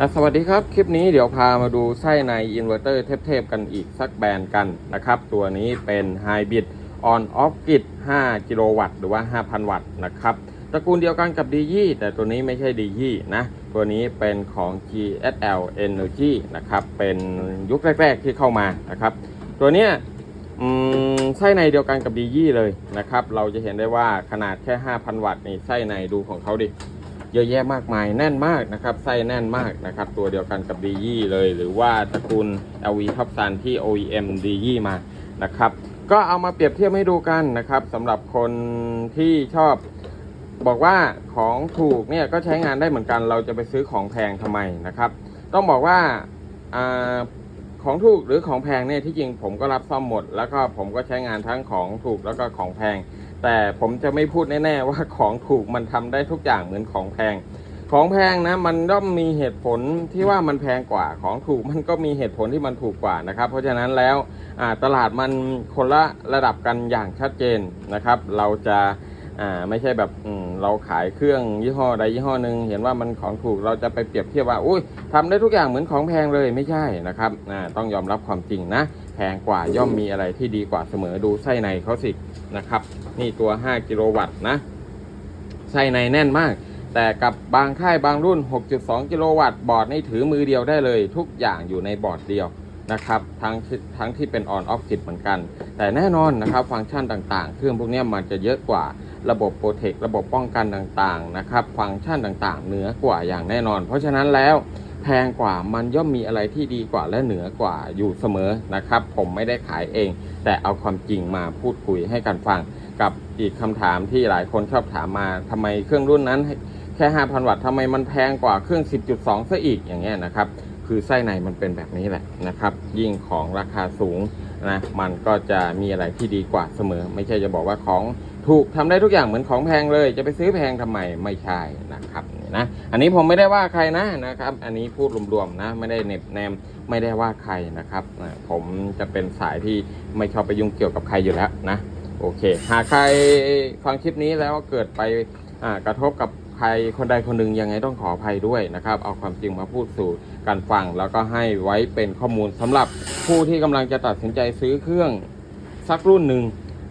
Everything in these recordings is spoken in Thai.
อะสวัสดีครับ คลิปนี้เดี๋ยวพามาดูไส้ในอินเวอร์เตอร์เทพๆกันอีกสักแบรนด์กันนะครับ ตัวนี้เป็น Hybrid On Off Grid 5กิโลวัตต์หรือว่า 5,000 วัตต์นะครับ ตระกูลเดียวกันกับ d ีแต่ตัวนี้ไม่ใช่ d ีนะ ตัวนี้เป็นของ GSL Energy นะครับ เป็นยุคแรก ๆ ที่เข้ามานะครับ ตัวเนี้ยไส้ในเดียวกันกับ d ีเลยนะครับ เราจะเห็นได้ว่าขนาดแค่ 5,000 วัตต์นี่ไส้ในดูของเขาดิ เยอะแยะมากมายแน่นมากนะครับไส้แน่นมากนะครับ ตัวเดียวกันกับดี๒เลย หรือว่าตระกูล LV ท็อปซันที่ OEM ดี๒มานะครับ ก็เอามาเปรียบเทียบให้ดูกันนะครับสำหรับคนที่ชอบบอกว่าของถูกเนี่ยก็ใช้งานได้เหมือนกัน เราจะไปซื้อของแพงทำไมนะครับ ต้องบอกว่าอาของถูกหรือของแพงเนี่ยที่จริงผมก็รับซ่อมหมด แล้วก็ผมก็ใช้งานทั้งของถูกแล้วก็ของแพง แต่ผมจะไม่พูดแน่ๆว่าของถูกมันทำได้ทุกอย่างเหมือนของแพง ของแพงนะมันย่อมมีเหตุผลที่ว่ามันแพงกว่าของถูกมันก็มีเหตุผลที่มันถูกกว่านะครับ เพราะฉะนั้นแล้วตลาดมันคนละระดับกันอย่างชัดเจนนะครับ เราจะ อ่าไม่ใช่แบบอืมเราขายเครื่องยี่ห้อใดยี่ห้อหนึ่งเห็นว่ามันของถูกเราจะไปเปรียบเทียบว่าอุ้ยทำได้ทุกอย่างเหมือนของแพงเลยไม่ใช่นะครับอ่าต้องยอมรับความจริงนะ แพงกว่าย่อมมีอะไรที่ดีกว่าเสมอดูไส้ในเขาสินะครับ นี่ตัว 5 กิโลวัตต์นะไส้ในแน่นมาก แต่กับบางค่ายบางรุ่น 6.2 กิโลวัตต์บอร์ดนี่ถือมือเดียวได้เลย ทุกอย่างอยู่ในบอร์ดเดียวนะครับทั้งทั้งที่เป็นออนออฟกิดเหมือนกัน แต่แน่นอนนะครับฟังก์ชันต่างๆ เครื่องพวกนี้มันจะเยอะกว่า ระบบโปรเทคระบบป้องกันต่างๆนะครับฟังก์ชันต่างๆ เหนือกว่าอย่างแน่นอน เพราะฉะนั้นแล้วแพงกว่ามันย่อมมีอะไรที่ดีกว่าและเหนือกว่าอยู่เสมอนะครับ ผมไม่ได้ขายเอง แต่เอาความจริงมาพูดคุยให้กันฟัง กับอีกคำถามที่หลายคนชอบถามมาทำไมเครื่องรุ่นนั้นแค่ 5,000 วัตต์ทำไมมันแพงกว่าเครื่อง 10.2ซะอีกอย่างเงี้ยนะครับ คือไส้ในมันเป็นแบบนี้แหละนะครับ ยิ่งของราคาสูงนะมันก็จะมีอะไรที่ดีกว่าเสมอ ไม่ใช่จะบอกว่าของ ถูกทำได้ทุกอย่างเหมือนของแพงเลย จะไปซื้อแพงทำไมไม่ใช่นะครับนี่นะอันนี้ผมไม่ได้ว่าใครนะนะครับ อันนี้พูดรวมๆนะ ไม่ได้เน็บแนมไม่ได้ว่าใครนะครับผมจะเป็นสายที่ไม่ชอบไปยุ่งเกี่ยวกับใครอยู่แล้วนะโอเค หากใครฟังคลิปนี้แล้วเกิดไปกระทบกับใครคนใดคนหนึ่งยังไงต้องขออภัยด้วยนะครับ เอาความจริงมาพูดสู่กันฟัง แล้วก็ให้ไว้เป็นข้อมูลสำหรับผู้ที่กำลังจะตัดสินใจซื้อเครื่องสักรุ่นหนึ่ง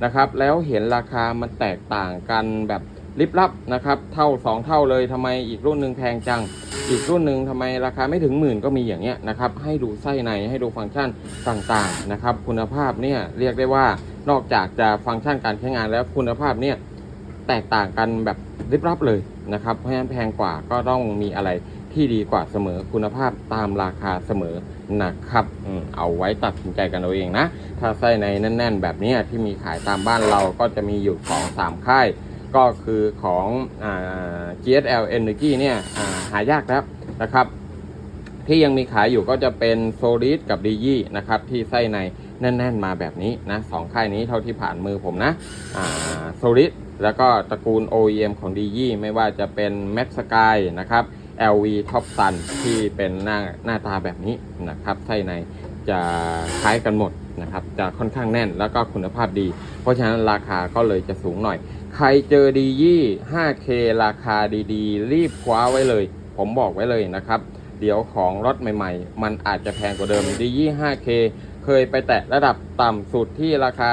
นะครับ แล้วเห็นราคามันแตกต่างกันแบบลิบลับนะครับ เท่า 2 เท่าเลยทำไมอีกรุ่นหนึ่งแพงจัง อีกรุ่นหนึ่งทำไมราคาไม่ถึงหมื่นก็มีอย่างเงี้ยนะครับ ให้ดูไส้ในให้ดูฟังก์ชันต่างๆนะครับ คุณภาพเนี่ยเรียกได้ว่านอกจากจะฟังก์ชันการใช้งานแล้วคุณภาพเนี่ยแตกต่างกันแบบริบลับเลยนะครับเพราะฉะนั้นแพงกว่าก็ต้องมีอะไร ที่ดีกว่าเสมอคุณภาพตามราคาเสมอนะครับอเอาไว้ตัดสินใจกันเอาเองนะ ถ้าไส้ในแน่น ๆ แบบนี้ที่มีขายตามบ้านเราก็จะมีอยู่ของสามค่าย ก็คือของอ GSL Energy เนี่ยาหายากแล้วนะครับที่ยังมีขายอยู่ก็จะเป็นโซลิดกับดียี่นะครับที่ไส้ในแน่น ๆ มาแบบนี้นะสองค่ายนี้เท่าที่ผ่านมือผมนะโซลิดแล้วก็ตระกูล OEM ของดียี่ไม่ว่าจะเป็น Max Sky นะครับ LV Top Sun ที่เป็นหน้าหน้าตาแบบนี้นะครับไส้ในจะคล้ายกันหมดนะครับจะค่อนข้างแน่นแล้วก็คุณภาพดี เพราะฉะนั้นราคาก็เลยจะสูงหน่อย ใครเจอดียี่ 5K ราคาดีๆ รีบคว้าไว้เลย ผมบอกไว้เลยนะครับ เดี๋ยวของรถใหม่ๆ มันอาจจะแพงกว่าเดิมดียี่ 5K เคยไปแตะระดับต่ำสุดที่ราคา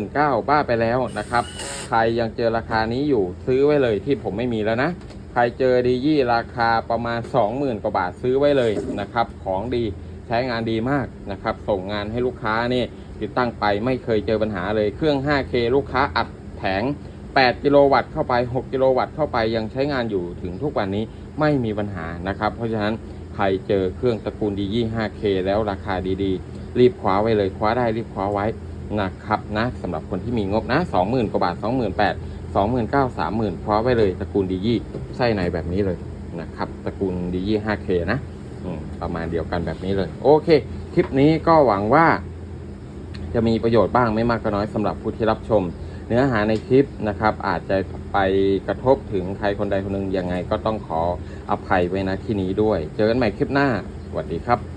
29,000บ้าไปแล้วนะครับ ใครยังเจอราคานี้อยู่ซื้อไว้เลยที่ผมไม่มีแล้วนะ ครเจอดียี่ราคาประมาณ 20,000 กว่าบาทซื้อไว้เลยนะครับ ของดีใช้งานดีมากนะครับ ส่งงานให้ลูกค้านี่ติดตั้งไปไม่เคยเจอปัญหาเลยเครื่อง 5K ลูกค้าอัดแผง 8 กิโลวัตต์เข้าไป 6 กิโลวัตต์เข้าไปยังใช้งานอยู่ถึงทุกวันนี้ไม่มีปัญหานะครับ เพราะฉะนั้นใครเจอเครื่องตระกูลดียี่ 5K แล้วราคาดีๆ รีบคว้าไว้เลยคว้าได้รีบคว้าไว้นะครับนะสำหรับคนที่มีงบนะ 20,000 กว่าบาท 28,000 29,000 30,000คว้าไวเลยตระกูลดียี่ไส้ในแบบนี้เลยนะครับตระกูลดียี่ 5K นะประมาณเดียวกันแบบนี้เลย โอเค คลิปนี้ก็หวังว่าจะมีประโยชน์บ้างไม่มากก็น้อยสำหรับผู้ที่รับชม เนื้อหาในคลิปนะครับ อาจจะไปกระทบถึงใครคนใดคนหนึ่งยังไงก็ต้องขออภัยไว้นะที่นี้ด้วย เจอกันใหม่คลิปหน้าสวัสดีครับ